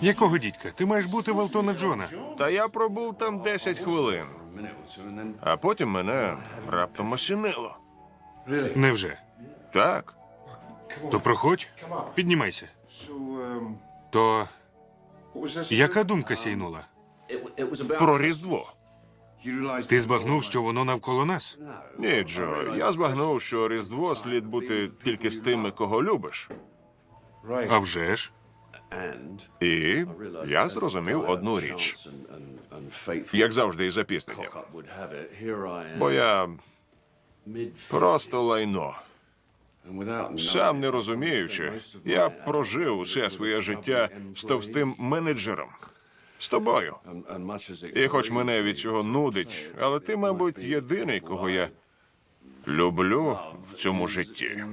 Якого дідька? Ти маєш бути в Елтона Джона. Та я пробув там 10 хвилин. А потім мене раптом осінило. Невже? Так, То проходь, піднімайся. То яка думка сяйнула? про Різдво. Ти збагнув, що воно навколо нас? Ні, Джо, я збагнув, що Різдво слід бути тільки з тими, кого любиш. А вже ж. І я зрозумів одну річ, як завжди, із запізненням. Бо я просто лайно. Сам не розуміючи, я прожив усе своє життя з товстим менеджером. З тобою. І хоч мене від цього нудить, але ти, мабуть, єдиний, кого я люблю в цьому житті.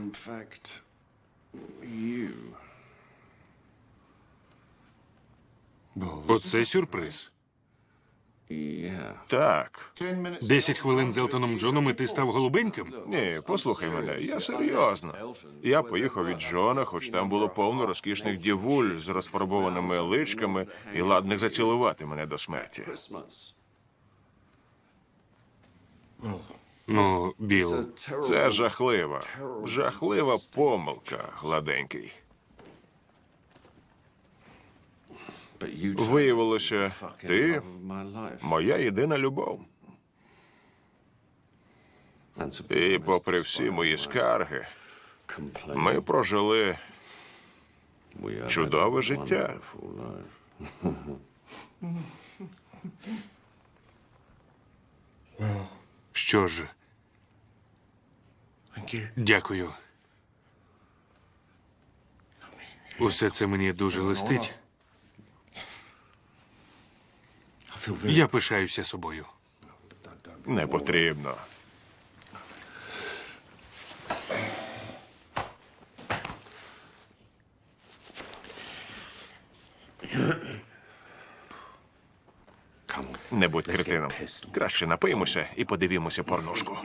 Оце сюрприз. Так. Десять хвилин з Елтоном Джоном і ти став голубеньким? Ні, послухай мене, я серйозно. Я поїхав від Джона, хоч там було повно розкішних дівуль з розфарбованими личками і ладних зацілувати мене до смерті. Ну, Біл, Це жахлива, жахлива помилка, гладенький. Виявилося, ти моя єдина любов. І попри всі мої скарги, ми прожили чудове життя. що ж, дякую. Усе це мені дуже листить. Я пишаюся собою. Не потрібно. Не будь кретином. Краще напиємося і подивімося порнушку.